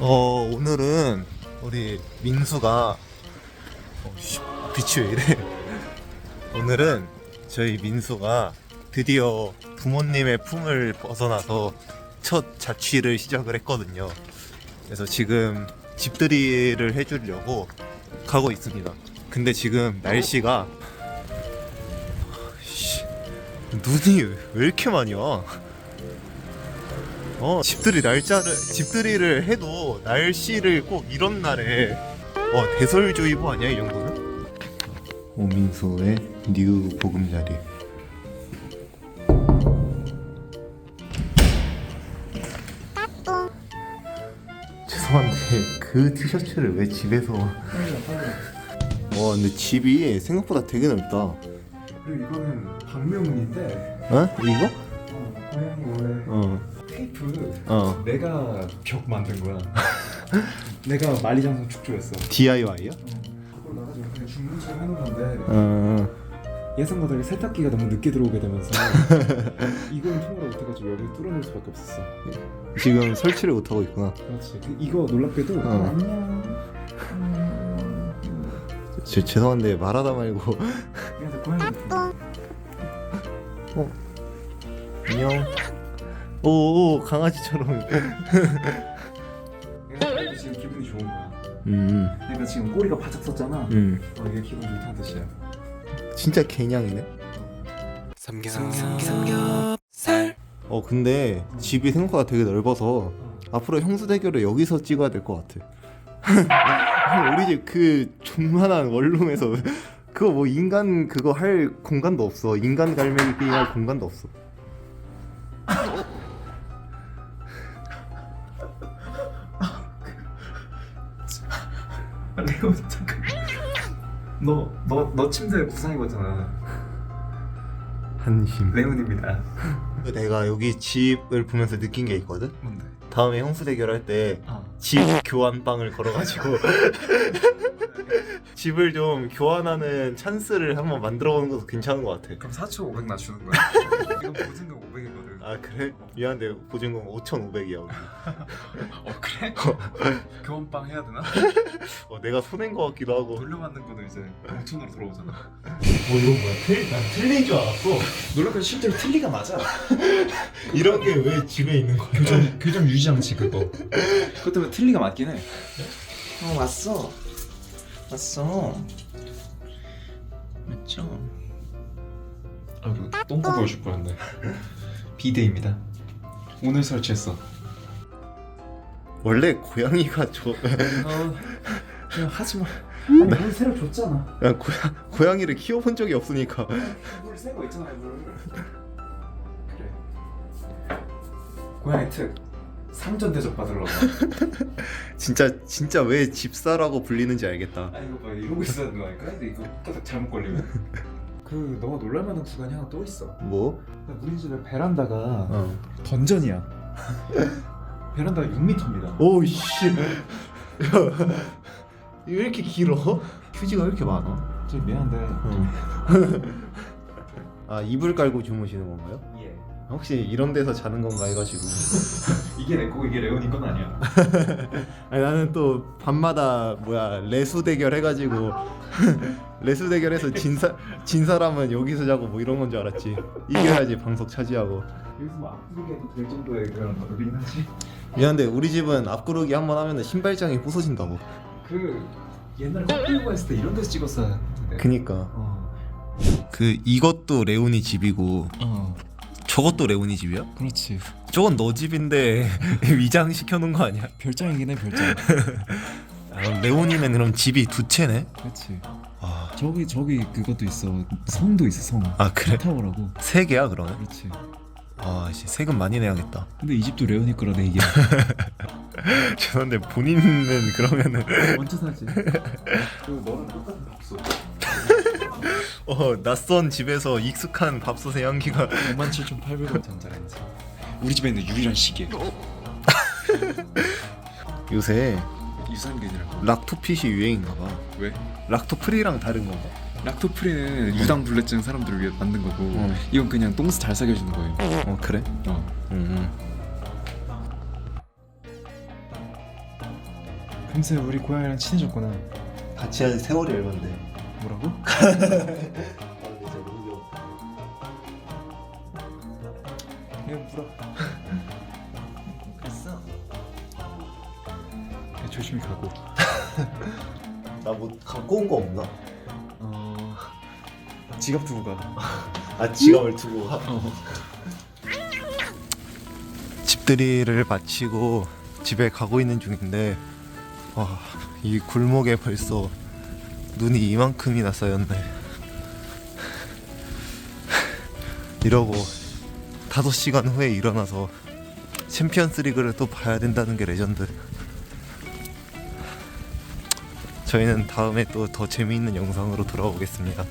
어 오늘은 우리 민수가 어, 씨, 빛이 왜 이래? 오늘은 저희 민수가 드디어 부모님의 품을 벗어나서 첫 자취를 시작을 했거든요. 그래서 지금 집들이를 해주려고 가고 있습니다. 근데 지금 날씨가 씨, 눈이 왜 이렇게 많이 와 어, 집들이 날짜를 집들이를 해도 날씨를 꼭 이런 날에 어 대설주의보 아니야 이 정도는? 오민수의 뉴 보금자리. 죄송한데 그 티셔츠를 왜 집에서? 와 근데 집이 생각보다 되게 넓다. 그리고 이거는 박명훈인데 어? 이거? 어, 어. 테이프 어. 내가 벽 만든 거야. 내가 만리장성 축조였어. 그냥 중문 처럼 해놓은 건데 어. 예상보다 이게 세탁기가 너무 늦게 들어오게 되면서 이걸 통으로 못해가지고 여기 뚫어놓을 수밖에 없었어. 지금 설치를 못 하고 있구나. 그렇지. 그, 이거 놀랍게도 어. 안녕. 음, 제, 죄송한데 말하다 말고. 얘한테 고양이 안녕. 오, 오 강아지처럼. 지금 기분이 좋은 거야 음, 얘가 지금 꼬리가 바짝 섰잖아 음. 어 이게 기분 좋다는 뜻이야 진짜 개냥이네. 어 근데 집이 생각보다 되게 넓어서 앞으로 형수 대결을 여기서 찍어야 될 것 같아. 우리 집 그 존만한 원룸에서 그거 뭐 인간 그거 할 공간도 없어. 인간 갈매기 할 공간도 없어. 레오 잠깐 너너 너 침대 구상 입었잖아 한심. 레온입니다 내가 여기 집을 보면서 느낀 게 있거든. 뭔데? 다음에 형수 대결 할때아집 교환방을 걸어가지고 집을 좀 교환하는 찬스를 한번 만들어 보는 것도 괜찮은 것 같아. 그럼 4,500 낮추는 거야 이건 보증금 500이거든 아 그래? 미안한데 보증금 5,500이야. 어 그래? 교환빵 해야 되나? 어, 내가 손해인 것 같기도 하고. 돌려받는 거는 이제 5천으로 돌아오잖아 뭐 이거 뭐야? 틀, 난 틀린 줄 알았어. 놀랍게도 실제로 틀리가 맞아 이런 게 왜 집에 있는 거야? 교정, 교정 유지장치 그거 그것 때문에 틀리가 맞긴 해 어, 왔어 왔어 맞죠? 아 이거 똥꼬 보여줄 뻔했네 비데입니다. 오늘 설치했어. 원래 고양이가 좋아. 어 그냥 하지 마. 아니 물 새로 줬잖아. 야, 고양, 고양이를 키워본 적이 없으니까. 물 새거 있잖아 물. 그래. 고양이 특 상전 대접 받으러 가 진짜 진짜 왜 집사라고 불리는지 알겠다. 아니 이거 봐. 이러고 있어야 되는 거니까? 이거 딱 잘못 걸리면 그 너가 놀랄만한 구간이 하나 또 있어 뭐? 우리 집에 베란다가 어. 던전이야 베란다가 6m입니다 오우 씨. 왜 이렇게 길어? 휴지가 왜 이렇게 많아? 좀 미안한데 아 이불 깔고 주무시는 건가요? 예 혹시 이런 데서 자는 건가 해가지고 이게 내거 이게 레온이 건 아니야. 아니 나는 또 밤마다 뭐야 레수 대결 해가지고 레수 대결해서 진사 진 사람은 여기서 자고 뭐 이런 건 줄 알았지. 이겨야지 방석 차지하고. 여기서 뭐 앞구르기 해도 될 정도의 그런 거긴 하지. 미안한데 우리 집은 앞구르기 한 번 하면 신발장이 부서진다고. 그 옛날에 헛들고 했을 때 이런 데서 찍었어야 했는데. 그니까. 어. 그 이것도 레온이 집이고 어. 저것도 레온이 집이야? 그렇지 저건 너 집인데 위장 시켜놓은 거 아니야? 별장이긴 해 별장. 아, 그럼 레온이는 그럼 집이 두 채네? 그렇지. 아, 저기 저기 그것도 있어. 성도 있어 성. 아 그래? 타워라고. 세 개야 그러면? 그렇지. 아 씨, 세금 많이 내야겠다. 근데 이 집도 레온이 거라네 이게. 죄송한데 본인은 그러면은 먼저 사지. 그리고 너는 똑같은 밥솥 어. 낯선 집에서 익숙한 밥솥의 향기가. 57,800원 전자레인지 우리 집에 있는 유일한 시계 요새 유산균이라고 락토핏이 유행인가 봐 왜? 락토프리랑 다른 건가? 락토프리는 유당 불내증 사람들을 위해 만든 거고 어. 이건 그냥 똥스 잘 사겨주는 거예요 어 그래? 어. 음. 금세 우리 고양이랑 친해졌구나. 같이 한 세월이 얼만데 뭐라고? 그냥 물어. 조심히 가고. 나 뭐 갖고 온 거 없나? 어 지갑 두고 가. 아 지갑을 두고 가? 어. 집들이를 마치고 집에 가고 있는 중인데 와, 이 굴목에 벌써 눈이 이만큼이나 쌓였네. 이러고 5시간 후에 일어나서 챔피언스 리그를 또 봐야 된다는 게 레전드. 저희는 다음에 또 더 재미있는 영상으로 돌아오겠습니다.